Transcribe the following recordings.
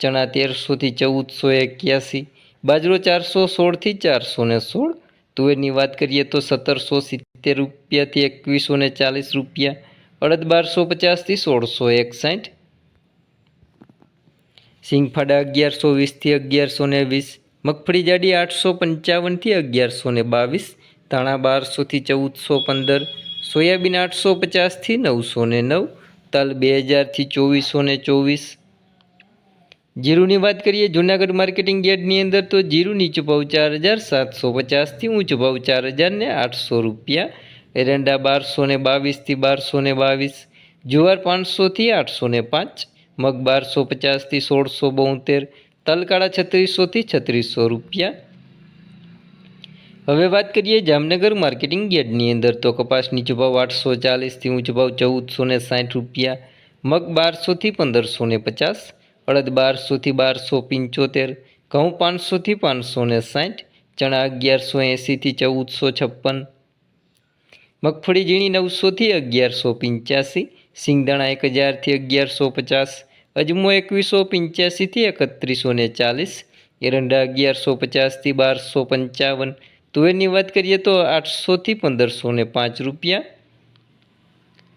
ચણા તેરસોથી ચૌદસો એક્યાસી, બાજરો ચારસો સોળથી ચારસો ને સોળ. તુવેરની વાત કરીએ તો સત્તરસો સિત્તેર રૂપિયાથી એકવીસો ને ચાલીસ રૂપિયા, અડદ બારસો પચાસથી સોળસો એકસાઠ. સિંગફાડા અગિયારસો વીસથી અગિયારસો ને વીસ, મગફળી જાડી આઠસો પંચાવનથી અગિયારસો ને બાવીસ, ધાણા બારસોથી ચૌદસો પંદર, સોયાબીન આઠસો પચાસથી નવસો ને નવ, તલ બે હજારથી ચોવીસો ને ચોવીસ જીરુની વાત કરીએ, જૂનાગઢ માર્કેટિંગ યાર્ડની અંદર તો જીરું નીચું ભાવ ચાર હજાર સાતસો પચાસથી ઊંચો ભાવ ચાર હજાર ને આઠસો રૂપિયા. એરંડા બારસો ને બાવીસથી બારસો ને બાવીસ. જુવાર પાંચસોથી આઠસો ને પાંચ. મગ બારસો પચાસથી સોળસો બોતેર. તલકાળા છત્રીસોથી છત્રીસો રૂપિયા. હવે વાત કરીએ જામનગર માર્કેટિંગ યાર્ડની અંદર તો કપાસ નીચો ભાવ આઠસો ચાલીસથી ઊંચો ભાવ ચૌદસો ને સાઠ રૂપિયા. મગ બારસોથી પંદરસો ને પચાસ. અડદ બારસોથી બારસો પંચોતેર, ઘઉં પાંચસોથી પાંચસો ને સાઠ, ચણા અગિયારસો એંસીથી ચૌદસો છપ્પન. મગફળી ઝીણી નવસોથી અગિયારસો પંચ્યાસી, સિંગદાણા એક હજારથી અગિયારસો પચાસ, અજમો એકવીસો પંચ્યાસીથી એકત્રીસો ને ચાલીસ, એરંડા અગિયારસો પચાસથી બારસો પંચાવન. તુવેરની વાત કરીએ તો આઠસોથી પંદરસો ને પાંચ રૂપિયા.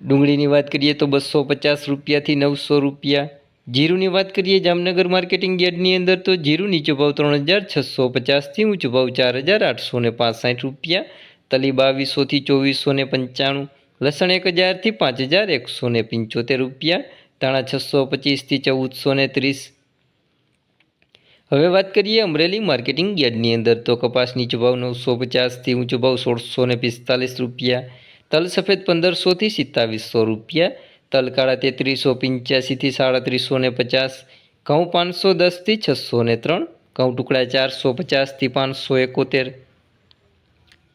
ડુંગળીની વાત કરીએ તો બસો પચાસ રૂપિયાથી નવસો રૂપિયા. જીરુની વાત કરીએ જામનગર માર્કેટિંગ યાર્ડની અંદર તો જીરું નીચો ભાવ ત્રણ હજાર છસો પચાસથી ઊંચો ભાવ ચાર હજાર આઠસો ને પાંસઠ રૂપિયા, તલી બાવીસોથી ચોવીસો ને પંચાણું, લસણ એક હજારથી પાંચ હજાર એકસો ને પંચોતેર રૂપિયા, ધાણા છસો પચીસથી ચૌદસો ને ત્રીસ. હવે વાત કરીએ અમરેલી માર્કેટિંગ યાર્ડની અંદર તો કપાસ નીચો ભાવ નવસો પચાસથી ઊંચો ભાવ સોળસો ને પિસ્તાલીસ રૂપિયા, તલ સફેદ પંદરસોથી સિત્તાવીસો રૂપિયા તલ કાળા તેત્રીસો પંચ્યાસીથી સાડત્રીસો ને પચાસ, ઘઉં પાંચસો દસથી છસો ને ત્રણ, ઘઉં ટુકડા ચારસો પચાસથી પાંચસો એકોતેર,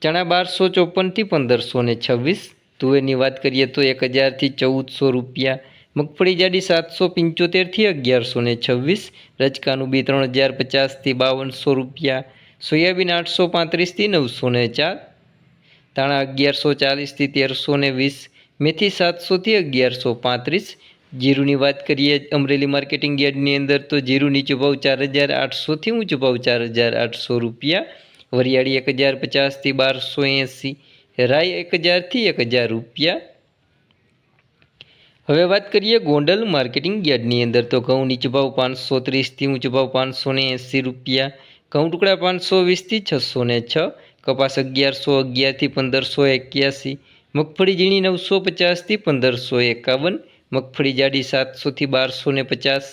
ચણા બારસો ચોપનથી પંદરસો ને છવ્વીસ, તુવેરની વાત કરીએ તો એક હજારથી ચૌદસો રૂપિયા, મગફળી જાડી સાતસો પંચોતેરથી અગિયારસો ને છવ્વીસ રચકાનું બી ત્રણ હજાર પચાસથી બાવનસો રૂપિયા, સોયાબીન આઠસો પાંત્રીસથી નવસો ને ચાર, ધાણા અગિયારસો ચાલીસથી તેરસો ને વીસ મેથી સાતસોથી અગિયારસો પાંત્રીસ. જીરુની વાત કરીએ અમરેલી માર્કેટિંગ યાર્ડની અંદર તો જીરું નીચો ભાવ ચાર હજાર આઠસોથી ઊંચો ભાવ ચાર હજાર આઠસો રૂપિયા. વરિયાળી એક હજાર પચાસથી બારસો એંસી. રાઈ એક હજારથી એક હજાર રૂપિયા. હવે વાત કરીએ ગોંડલ માર્કેટિંગ યાર્ડની અંદર તો ઘઉં નીચો ભાવ પાંચસો ત્રીસથી ઊંચો ભાવ પાંચસો એંસી રૂપિયા. ઘઉં ટુકડા પાંચસો વીસથી છસો ને છ. કપાસ અગિયારસો અગિયારથી પંદરસો એક્યાસી. મગફળી ઝીણી નવસો પચાસથી પંદરસો એકાવન, મગફળી જાડી સાતસોથી બારસો ને પચાસ.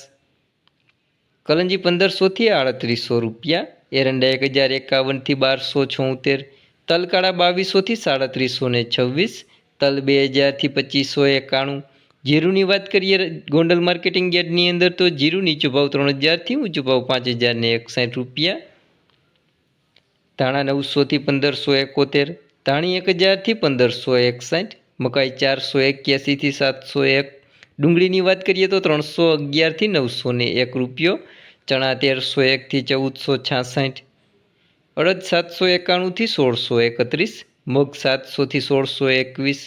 કલંજી પંદરસોથી આડત્રીસો રૂપિયા, એરંડા એક હજાર એકાવનથી બારસો છોતેર, તલકાળા બાવીસોથી સાડત્રીસો ને છવ્વીસ, તલ બે હજારથી પચીસો એકાણું. જીરુની વાત કરીએ, ગોંડલ માર્કેટિંગ યાર્ડની અંદર તો જીરું નીચો ભાવ ત્રણ હજારથી ઊંચો ભાવ પાંચ હજાર ને એકસાઠ રૂપિયા. ધાણા નવસોથી પંદરસો એકોતેર ધાણી એક હજારથી પંદરસો એકસાઠ, મકાઈ ચારસો એક્યાસીથી સાતસો એક, ડુંગળીની વાત કરીએ તો ત્રણસો અગિયારથી નવસો ને એક રૂપિયો, ચણા તેરસો એકથી ચૌદસો છાસઠ, અડદ સાતસો એકાણુંથી સોળસો એકત્રીસ, મગ સાતસોથી સોળસો એકવીસ,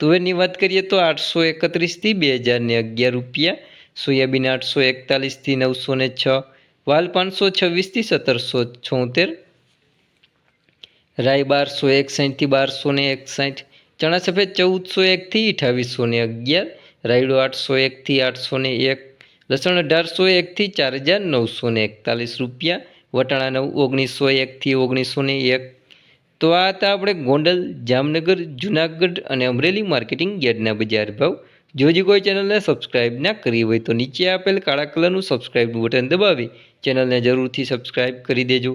તુવેરની વાત કરીએ તો આઠસો એકત્રીસથી બે હજારને અગિયાર રૂપિયા, સોયાબીન આઠસો એકતાલીસથી નવસો ને છ, વાલ પાંચસો છવ્વીસથી સત્તરસો છોતેર રાઈ બારસો એકસાઠથી બારસો ને એકસાઠ ચણા સફેદ ચૌદસો એકથી અઠાવીસો ને અગિયાર, રાયડો આઠસો એકથી આઠસો ને એક, લસણ અઢારસો એકથી ચાર હજાર નવસો ને એકતાલીસ રૂપિયા, વટાણા નવ ઓગણીસો એકથી ઓગણીસો ને એક. તો આ હતા આપણે ગોંડલ, જામનગર, જુનાગઢ અને અમરેલી માર્કેટિંગ યાર્ડના બજાર ભાવ. જો કોઈ ચેનલને સબસ્ક્રાઇબ ના કરી હોય તો નીચે આપેલ કાળા કલરનું સબસ્ક્રાઈબ બટન દબાવી, ચેનલને જરૂરથી સબસ્ક્રાઇબ કરી દેજો.